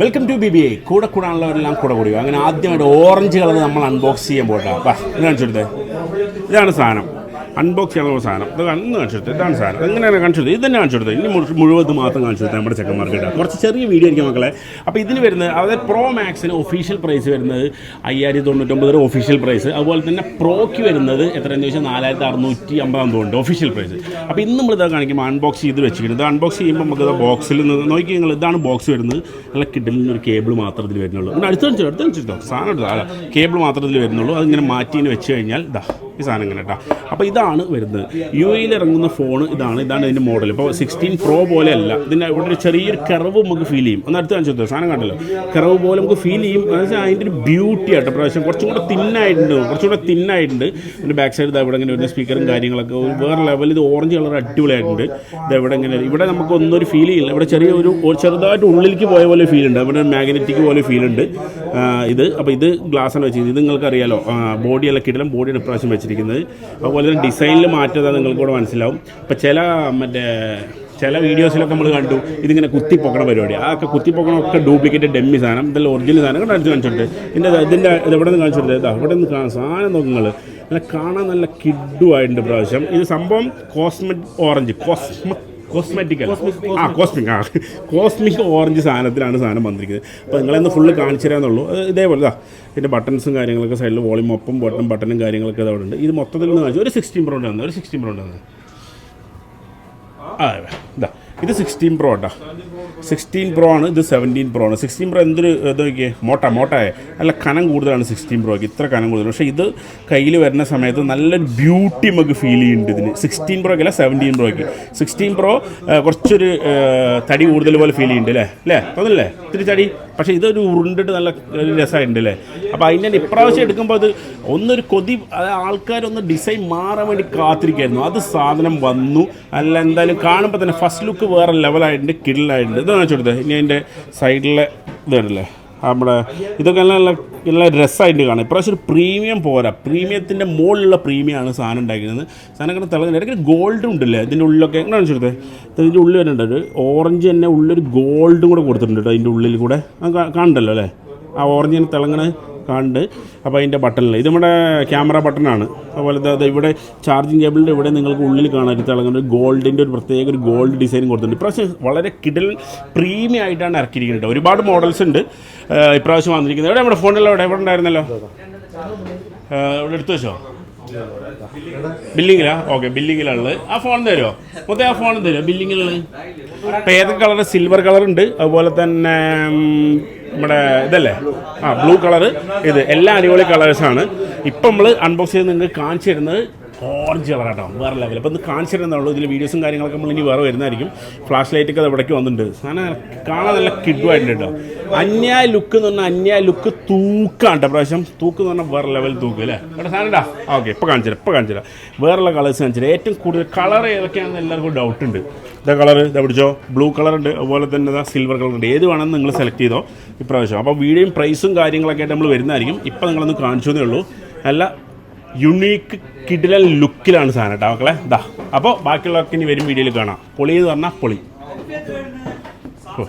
Welcome to B B I കൂടെ കൂടാനുള്ളവരെല്ലാം കൂടെ കൂടി അങ്ങനെ ആദ്യമായിട്ട് ഓറഞ്ച് കളർ നമ്മൾ അൺബോക്സ് ചെയ്യാൻ പോട്ടാ കാണിച്ചെടുത്തേ ഇതാണ് സാധനം. അൺബോക്സ് ചെയ്യാനുള്ള സാധനം. ഇത് അന്ന് കാണിച്ചെടുത്ത് ഇതാണ് സാധനം. എങ്ങനെയാണ് കാണിച്ചെടുത്തത് ഇത് തന്നെ കാണിച്ചെടുത്തത് ഇനി മുഴു- മുഴുവൻ മാത്രം കാണിച്ചു കൊടുത്തത് നമ്മുടെ ചെക്കന്മാർക്ക് ഇടാം കുറച്ച് ചെറിയ വീഡിയോ ആയിരിക്കും മക്കളെ. അപ്പോൾ ഇതിന് വരുന്നത് അതായത് പ്രോ മാക്സിന് ഒഫീഷ്യൽ പ്രൈസ് വരുന്നത് അയ്യായിരത്തി തൊണ്ണൂറ്റൊമ്പത് രൂപ ഒഫീഷ്യൽ പ്രൈസ് അതുപോലെ തന്നെ പ്രോയ്ക്ക് വരുന്നത് എത്രയെന്ന് ചോദിച്ചാൽ നാലായിരത്തി അറുന്നൂറ്റി അമ്പതാം തോന്നുന്നുണ്ട് ഒഫീഷ്യൽ പ്രൈസ് അപ്പോൾ ഇന്ന് നമ്മളിത് കാണിക്കുമ്പോൾ അൺബോക്സ് ചെയ്ത് വെച്ചിരിക്കുന്നത്. അൺബോക്സ് ചെയ്യുമ്പോൾ നമുക്ക് ബോക്സിൽ നിന്ന് നോക്കി നിങ്ങൾ ഇതാണ് ബോക്സ് വരുന്നത്. നല്ല കിഡിലിന് ഒരു കേബിൾ മാത്രം ഇതിൽ വരുന്നുള്ളൂ. അടുത്ത് കാണിച്ചു? അടുത്ത് കാണിച്ചിട്ടോ സാധനം കേബിൾ മാത്രം ഇതിൽ വരുന്നുള്ളൂ. അതിങ്ങനെ മാറ്റി വെച്ച് കഴിഞ്ഞാൽ ഇതാ. ഈ സാധനം ഇങ്ങനെ കേട്ടോ അപ്പോൾ ഇതാണ് വരുന്നത്. യു എയിൽ ഇറങ്ങുന്ന ഫോൺ ഇതാണ്. ഇതാണ് ഇതിന്റെ മോഡൽ ഇപ്പോൾ സിക്സ്റ്റീൻ പ്രോ പോലെയല്ല. ഇതിന്റെ ഇവിടെ ഒരു ചെറിയൊരു കറവ് നമുക്ക് ഫീൽ ചെയ്യും. ഒന്ന് അടുത്ത് കാണിച്ചു സാധനം കണ്ടല്ലോ. കറവ് പോലെ നമുക്ക് ഫീൽ ചെയ്യും. വെച്ചാൽ അതിന്റെ ഒരു ബ്യൂട്ടി ആയിട്ട് പ്രാവശ്യം കുറച്ചും കൂടെ തിന്നായിട്ടുണ്ട് കുറച്ചും കൂടെ തിന്നായിട്ടുണ്ട് ഇതിന്റെ ബാക്ക് സൈഡ് ഇവിടെ ഇങ്ങനെ വരുന്ന സ്പീക്കറും കാര്യങ്ങളൊക്കെ. ഒരു വേറെ ലെവൽ ഇത് ഓറഞ്ച് കളർ അടിപൊളിയായിട്ടുണ്ട്. ഇത് ഇവിടെ ഇങ്ങനെ ഇവിടെ നമുക്ക് ഒന്നൊരു ഫീൽ ചെയ്യില്ല. ഇവിടെ ചെറിയ ഒരു ചെറുതായിട്ട് ഉള്ളിലേക്ക് പോയ പോലെ ഫീൽ ഉണ്ട്. ഇവിടെ മാഗ്നറ്റിക് പോലെ ഫീൽ ഉണ്ട്. ഇത്. അപ്പോൾ ഇത് ഗ്ലാസ് ആണ് വെച്ചിരിക്കുന്നത്. ഇത് നിങ്ങൾക്ക് അറിയാലോ ബോഡിയെല്ലാം കിടലും ബോഡിയാണ് ഇപ്രാവശ്യം വെച്ചിരിക്കുന്നത്. അതുപോലെ തന്നെ ഡിസൈനിൽ മാറ്റം നിങ്ങൾക്ക് കൂടെ മനസ്സിലാവും. അപ്പോൾ ചില മറ്റേ ചില വീഡിയോസിലൊക്കെ നമ്മൾ കണ്ടു ഇതിങ്ങനെ കുത്തിപ്പൊക്കണ പരിപാടി ആ ഒക്കെ കുത്തിപ്പൊക്കണമൊക്കെ ഡ്യൂപ്ലിക്കേറ്റ് ഡെമ്മി സാധനം ഇതെല്ലാം ഒറിജിനൽ സാധനം. കണ്ടു? അടിച്ച് കാണിച്ചിട്ട്. ഇതിന്റെ ഇതിന്റെ ഇത് എവിടെ നിന്ന് കാണിച്ചിട്ട്? ഇതാ ഇവിടെ നിന്ന് സാധനം നോക്കുങ്ങൾ നല്ല കാണാൻ നല്ല കിഡുമായിട്ടുണ്ട് പ്രാവശ്യം. ഇത് സംഭവം കോസ്മെറ്റ് ഓറഞ്ച് കോസ്മ കോസ്മെറ്റിക് ആ കോസ്മിക് ആ കോസ്മിക് ഓറഞ്ച് സാധനത്തിലാണ് സാധനം വന്നിരിക്കുന്നത്. അപ്പോൾ നിങ്ങളെന്ന് ഫുള്ള് കാണിച്ചു തരാമെന്നുള്ളൂ ഇതേപോലെ ഇതാ ഇതിന്റെ ബട്ടൺസും കാര്യങ്ങളൊക്കെ സൈഡിൽ വോളിയം ഒപ്പം ബട്ടൺ ബട്ടണും കാര്യങ്ങളൊക്കെ അവിടെ ഉണ്ട്. ഇത് മൊത്തത്തിൽ നിന്ന് കാണിച്ചു. ഒരു സിക്സ്റ്റീൻ പ്രൗണ്ട് ഉണ്ട് ഒരു സിക്സ്റ്റീൻ പ്രൗണ്ട് ഉണ്ട് ആ ഇതാ ഇത് സിക്സ്റ്റീൻ പ്രോ ആട്ടാ സിക്സ്റ്റീൻ പ്രോ ആണ് ഇത് സെവന്റീൻ പ്രോ ആണ്. സിക്സ്റ്റീൻ പ്രോ എന്തൊരു ഇത് നോക്കിയേ മോട്ട മോട്ടായ. അല്ല കനം കൂടുതലാണ് സിക്സ്റ്റീൻ പ്രോയ്ക്ക് ഇത്ര കനം കൂടുതൽ. പക്ഷേ ഇത് കയ്യിൽ വരുന്ന സമയത്ത് നല്ലൊരു ബ്യൂട്ടി നമുക്ക് ഫീൽ ചെയ്യുന്നുണ്ട് ഇതിന്. സിക്സ്റ്റീൻ പ്രോയ്ക്ക് അല്ല സെവന്റീൻ പ്രോയ്ക്ക് സിക്സ്റ്റീൻ പ്രോ കുറച്ചൊരു തടി കൂടുതൽ പോലെ ഫീൽ ചെയ്യുന്നുണ്ട് അല്ലേ അല്ലേ തോന്നില്ലേ ഇത്തിരി തടി. പക്ഷേ ഇതൊരു ഉരുണ്ടിട്ട് നല്ല രസമായിട്ടുണ്ട് അല്ലേ അപ്പോൾ അതിന്റെ ഇപ്രാവശ്യം എടുക്കുമ്പോൾ അത് ഒന്നൊരു കൊതി ആൾക്കാരൊന്ന് ഡിസൈൻ മാറാൻ വേണ്ടി കാത്തിരിക്കായിരുന്നു. അത് സാധനം വന്നു. അല്ല എന്തായാലും കാണുമ്പോൾ തന്നെ ഫസ്റ്റ് ലുക്ക് വേറെ ലെവലായിട്ടുണ്ട് കിഡിലായിട്ടുണ്ട് ഇത് കാണിച്ചു കൊടുത്തത് ഇനി അതിന്റെ സൈഡിലെ ഇതാണല്ലേ നമ്മുടെ ഇതൊക്കെ നല്ല നല്ല രസമായിട്ട് കാണാം. ഇപ്രാവശ്യം ഒരു പ്രീമിയം പോരാ. പ്രീമിയത്തിന്റെ മുകളിലുള്ള പ്രീമിയമാണ് സാധനം ഉണ്ടാക്കുന്നത് സാധനം ഇങ്ങനെ തിളങ്ങുന്നത് ഇടയ്ക്ക് ഗോൾഡും ഉണ്ടല്ലേ ഇതിന്റെ ഉള്ളിലൊക്കെ. എങ്ങനെ കാണിച്ചു കൊടുത്തത് ഇതിന്റെ ഉള്ളിൽ തന്നെ ഒരു ഓറഞ്ച് തന്നെ ഉള്ളൊരു ഗോൾഡും കൂടെ കൊടുത്തിട്ടുണ്ട് കേട്ടോ അതിന്റെ ഉള്ളിൽ കൂടെ. കാണണ്ടല്ലോ അല്ലേ? ആ ഓറഞ്ച് തന്നെ തിളങ്ങണ കാണുന്നുണ്ട് അപ്പോൾ അതിന്റെ ബട്ടണിൽ ഇത് നമ്മുടെ ക്യാമറ ബട്ടണാണ് അതുപോലെ ദാ ഇവിടെ ചാർജിങ് കേബിളിന്റെ ഇവിടെ നിങ്ങൾക്ക് ഉള്ളിൽ കാണാൻ തിളങ്ങുന്ന ഒരു ഗോൾഡിന്റെ ഒരു പ്രത്യേക ഒരു ഗോൾഡ് ഡിസൈൻ കൊടുത്തിട്ടുണ്ട്. ഇപ്രാവശ്യം വളരെ കിടൽ പ്രീമിയം ആയിട്ടാണ് ഇറക്കിയിരിക്കുന്നത് ഒരുപാട് മോഡൽസ് ഉണ്ട്. ഇപ്രാവശ്യം വന്നിരിക്കുന്നത്. എവിടെ നമ്മുടെ ഫോണിൽ എവിടെ? എവിടെ ഉണ്ടായിരുന്നല്ലോ? ഇവിടെ എടുത്തു വെച്ചോ? ബില്ലിങ്ങിലാ ഓക്കെ ബില്ലിങ്ങിലുള്ളത് ആ ഫോൺ തരുമോ മൊത്തം ആ ഫോൺ തരുമോ ബില്ലിങ്ങിലുള്ളത് അപ്പോൾ ഏതൊക്കെ കളർ സിൽവർ കളർ ഉണ്ട്. അതുപോലെ തന്നെ നമ്മുടെ ഇതല്ലേ? ആ ബ്ലൂ കളർ ഇത് എല്ലാ അടിപൊളി കളേഴ്സാണ് ഇപ്പം നമ്മൾ അൺബോക്സ് ചെയ്ത് നിങ്ങൾക്ക് കാണിച്ചു തരുന്നത് ഓറഞ്ച് കളർ കേട്ടോ വേറെ ലെവൽ അപ്പോൾ ഇത് കാണിച്ചിരുന്നുള്ളൂ ഇതിൽ വീഡിയോസും കാര്യങ്ങളൊക്കെ നമ്മൾ ഇനി വേറെ വരുന്നതായിരിക്കും. ഫ്ലാഷ് ലൈറ്റൊക്കെ അത് ഇവിടേക്ക് വന്നിട്ടുണ്ട്? സാധനം കാണാൻ നല്ല കിഡുമായിട്ടുണ്ട് കേട്ടോ. അന്യായ ലുക്ക് എന്ന് പറഞ്ഞാൽ അന്യായ ലുക്ക് തൂക്കാണ് കേട്ടോ. പ്രാവശ്യം തൂക്ക് എന്ന് പറഞ്ഞാൽ വേറെ ലെവൽ തൂക്ക് അല്ലേ? ഇവിടെ സാധനം ഇടാ. ഓക്കെ ഇപ്പോൾ കാണിച്ചുതരാം ഇപ്പോൾ വേറെ തരാം വേറെയുള്ള കളേഴ്സ് കാണിച്ചു ഏറ്റവും കൂടുതൽ കളർ ഏതൊക്കെയാണെന്ന് എല്ലാവർക്കും ഡൗട്ട് ഉണ്ട്. ഇതാ കളർ ഇതാ പിടിച്ചോ. ബ്ലൂ കളർ ഉണ്ട്. അതുപോലെ തന്നെ ഇതാ സിൽവർ കളർ ഉണ്ട്. ഏത് വേണമെന്ന് നിങ്ങൾ സെലക്ട് ചെയ്തോ ഇപ്രാവശ്യം. അപ്പോൾ വീഡിയോയും പ്രൈസും കാര്യങ്ങളൊക്കെ ആയിട്ട് നമ്മൾ വരുന്നതായിരിക്കും. ഇപ്പോൾ നിങ്ങളൊന്ന് കാണിച്ചു എന്നേ ഉള്ളൂ നല്ല യുണീക്ക് കിഡിലൻ ലുക്കിലാണ് സാധനം കേട്ടോ മക്കളെ. ഇതാ അപ്പോൾ ബാക്കിയുള്ളവർക്ക് ഇനി വരും വീഡിയോയിൽ കാണാം. പൊളി എന്ന് പറഞ്ഞാൽ പൊളി. ഓ.